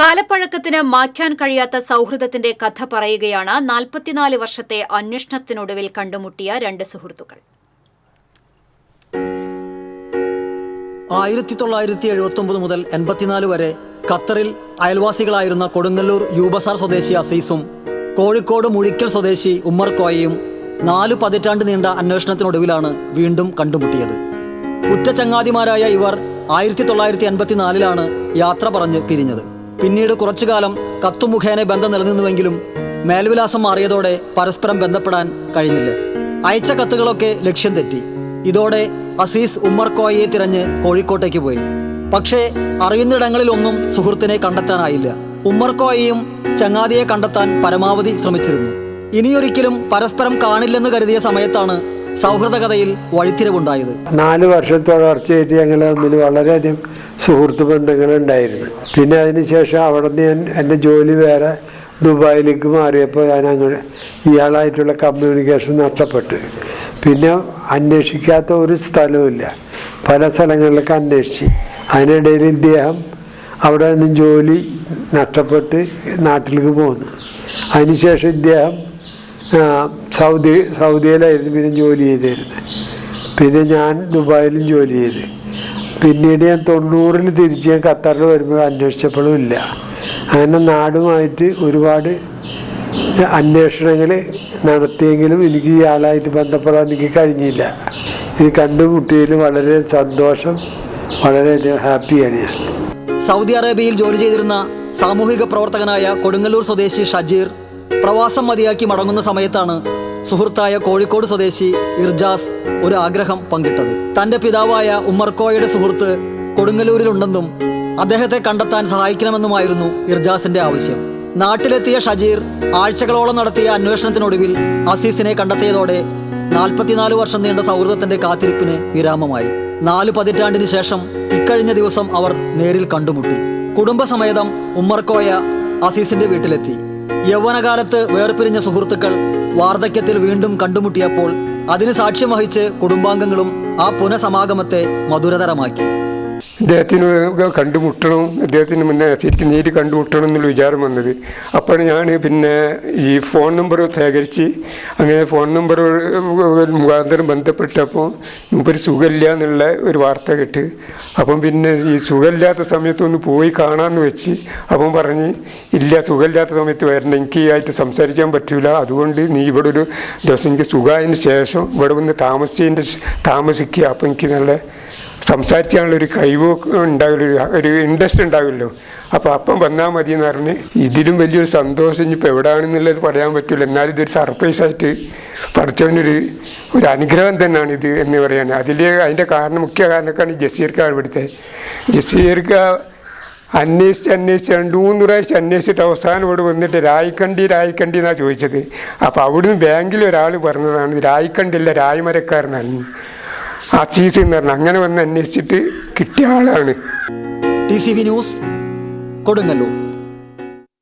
കാലപ്പഴക്കത്തിന് മാറ്റാൻ കഴിയാത്ത സൗഹൃദത്തിന്റെ കഥ പറയുകയാണ് നാൽപ്പത്തിനാല് വർഷത്തെ അന്വേഷണത്തിനൊടുവിൽ കണ്ടുമുട്ടിയ രണ്ട് സുഹൃത്തുക്കൾ. ആയിരത്തി മുതൽ എൺപത്തിനാല് വരെ ഖത്തറിൽ അയൽവാസികളായിരുന്ന കൊടുങ്ങല്ലൂർ യൂബസാർ സ്വദേശി അസീസും കോഴിക്കോട് മുഴിക്കൽ സ്വദേശി ഉമ്മർ കോയയും നാലു പതിറ്റാണ്ട് നീണ്ട അന്വേഷണത്തിനൊടുവിലാണ് വീണ്ടും കണ്ടുമുട്ടിയത്. ഉറ്റ ചങ്ങാതിമാരായ ഇവർ ആയിരത്തി തൊള്ളായിരത്തി എൺപത്തിനാലിലാണ് യാത്ര പറഞ്ഞ് പിരിഞ്ഞത്. പിന്നീട് കുറച്ചുകാലം കത്തുമുഖേന ബന്ധം നിലനിന്നുവെങ്കിലും മേൽവിലാസം മാറിയതോടെ പരസ്പരം ബന്ധപ്പെടാൻ കഴിഞ്ഞില്ല. അയച്ച കത്തുകളൊക്കെ ലക്ഷ്യം തെറ്റി. ഇതോടെ അസീസ് ഉമ്മർക്കോയെ തിരഞ്ഞ് കോഴിക്കോട്ടേക്ക് പോയി. പക്ഷേ അറിയുന്നിടങ്ങളിലൊന്നും സുഹൃത്തിനെ കണ്ടെത്താനായില്ല. ഉമ്മർക്കോയെയും ചങ്ങാതിയെ കണ്ടെത്താൻ പരമാവധി ശ്രമിച്ചിരുന്നു. ഇനിയൊരിക്കലും പരസ്പരം കാണില്ലെന്ന് കരുതിയ സമയത്താണ് സൗഹൃദ കഥയിൽ വഴിത്തിരിവുണ്ടായത്. നാല് വർഷം തുടർച്ചയായിട്ട് ഞങ്ങൾ തമ്മിൽ വളരെയധികം സുഹൃത്ത് ബന്ധങ്ങളുണ്ടായിരുന്നു. പിന്നെ അതിനുശേഷം അവിടെ നിന്ന് ഞാൻ എന്റെ ജോലി വേറെ ദുബായിലേക്ക് മാറിയപ്പോൾ ഞാൻ അങ്ങനെ ഇയാളായിട്ടുള്ള കമ്മ്യൂണിക്കേഷൻ നഷ്ടപ്പെട്ടു പിന്നെ അന്വേഷിക്കാത്ത ഒരു സ്ഥലവുമില്ല. പല സ്ഥലങ്ങളിലൊക്കെ അന്വേഷിച്ച്. അതിനിടയിൽ ഇദ്ദേഹം അവിടെ നിന്നും ജോലി നഷ്ടപ്പെട്ട് നാട്ടിലേക്ക് പോകുന്നു അതിനുശേഷം ഇദ്ദേഹം സൗദി സൗദിയിലായിരുന്നു പിന്നെ ജോലി ചെയ്തിരുന്നത് പിന്നെ ഞാൻ ദുബായിലും ജോലി ചെയ്ത്. പിന്നീട് ഞാൻ തൊണ്ണൂറിൽ തിരിച്ച് ഞാൻ ഖത്തറിൽ വരുമ്പോൾ അന്വേഷിച്ചപ്പോഴും ഇല്ല. അങ്ങനെ നാടുമായിട്ട് ഒരുപാട് അന്വേഷണങ്ങൾ നടത്തിയെങ്കിലും എനിക്ക് ഇയാളായിട്ട് ബന്ധപ്പെടാൻ എനിക്ക് കഴിഞ്ഞില്ല. ഇത് കണ്ടുമുട്ടിയതിൽ വളരെ സന്തോഷം വളരെയധികം ഹാപ്പിയാണ് ഞാൻ. സൗദി അറേബ്യയിൽ ജോലി ചെയ്തിരുന്ന സാമൂഹിക പ്രവർത്തകനായ കൊടുങ്ങല്ലൂർ സ്വദേശി ഷജീർ പ്രവാസം മതിയാക്കി മടങ്ങുന്ന സമയത്താണ് സുഹൃത്തായ കോഴിക്കോട് സ്വദേശി ഇർജാസ് ഒരു ആഗ്രഹം പങ്കിട്ടത്. തന്റെ പിതാവായ ഉമ്മർക്കോയുടെ സുഹൃത്ത് കൊടുങ്ങല്ലൂരിലുണ്ടെന്നും അദ്ദേഹത്തെ കണ്ടെത്താൻ സഹായിക്കണമെന്നുമായിരുന്നു ഇർജാസിന്റെ ആവശ്യം. നാട്ടിലെത്തിയ ഷജീർ ആഴ്ചകളോളം നടത്തിയ അന്വേഷണത്തിനൊടുവിൽ അസീസിനെ കണ്ടെത്തിയതോടെ നാൽപ്പത്തിനാല് വർഷം നീണ്ട സൗഹൃദത്തിന്റെ കാത്തിരിപ്പിന് വിരാമമായി. നാല് പതിറ്റാണ്ടിന് ശേഷം ഇക്കഴിഞ്ഞ ദിവസം അവർ നേരിൽ കണ്ടുമുട്ടി. കുടുംബസമേതം ഉമ്മർക്കോയ അസീസിന്റെ വീട്ടിലെത്തി. യൗവനകാലത്ത് വേർപിരിഞ്ഞ സുഹൃത്തുക്കൾ വാർദ്ധക്യത്തിൽ വീണ്ടും കണ്ടുമുട്ടിയപ്പോൾ അതിന് സാക്ഷ്യം വഹിച്ച് കുടുംബാംഗങ്ങളും ആ പുനഃസമാഗമത്തെ മധുരതരമാക്കി. ഇദ്ദേഹത്തിന് കണ്ടുമുട്ടണം. അദ്ദേഹത്തിന് മുന്നേ ശരിക്കും നേരിട്ട് കണ്ടുമുട്ടണം എന്നുള്ള വിചാരം വന്നത്. അപ്പോഴാണ് ഞാൻ പിന്നെ ഈ ഫോൺ നമ്പർ ശേഖരിച്ച് അങ്ങനെ ഫോൺ നമ്പർ മുഖാന്തരം ബന്ധപ്പെട്ടപ്പോൾ മൂപ്പര് സുഖമില്ല എന്നുള്ള ഒരു വാർത്ത കേട്ട്. അപ്പം പിന്നെ ഈ സുഖമില്ലാത്ത സമയത്തൊന്ന് പോയി കാണാമെന്ന് വെച്ച് അപ്പം പറഞ്ഞ് ഇല്ല സുഖമില്ലാത്ത സമയത്ത് വരണം എനിക്ക് ആയിട്ട് സംസാരിക്കാൻ പറ്റില്ല അതുകൊണ്ട് നീ ഇവിടെ ഒരു ദിവസം എനിക്ക് സുഖമായതിന് ശേഷം ഇവിടെ വന്ന് താമസിച്ചതിന്റെ താമസിക്കുക അപ്പം എനിക്ക് നല്ല സംസാരിക്കാനുള്ള ഒരു കഴിവ് ഉണ്ടാവില്ല ഒരു ഇൻട്രസ്റ്റ് ഉണ്ടാവില്ലോ അപ്പോൾ അപ്പം വന്നാൽ മതി എന്ന് പറഞ്ഞ് ഇതിലും വലിയൊരു സന്തോഷം ഇനിയിപ്പോൾ എവിടെയാണെന്നുള്ളത് പറയാൻ പറ്റില്ല എന്നാലും ഇതൊരു സർപ്രൈസായിട്ട് പഠിച്ചവനൊരു ഒരു അനുഗ്രഹം തന്നെയാണ് ഇത് എന്ന് പറയാൻ അതിൽ അതിന്റെ കാരണം മുഖ്യ കാരണക്കാണ് ജസീർക്കാണ് ഇവിടുത്തെ. ജസീർക്ക അന്വേഷിച്ച് അന്വേഷിച്ച് രണ്ട് മൂന്ന് പ്രാവശ്യം അന്വേഷിച്ചിട്ട് അവസാനം ഇവിടെ വന്നിട്ട് രായിക്കണ്ടി രായിക്കണ്ടി എന്നാണ് ചോദിച്ചത്. അപ്പോൾ അവിടുന്ന് ബാങ്കിൽ ഒരാൾ പറഞ്ഞതാണ് രായിക്കണ്ടില്ല രായ്മരക്കാരനാണ്. അസീസ് എന്ന് പറഞ്ഞു. അങ്ങനെ വന്ന് അന്വേഷിച്ചിട്ട് കിട്ടിയ ആളാണ്. T C V news Kodungallur.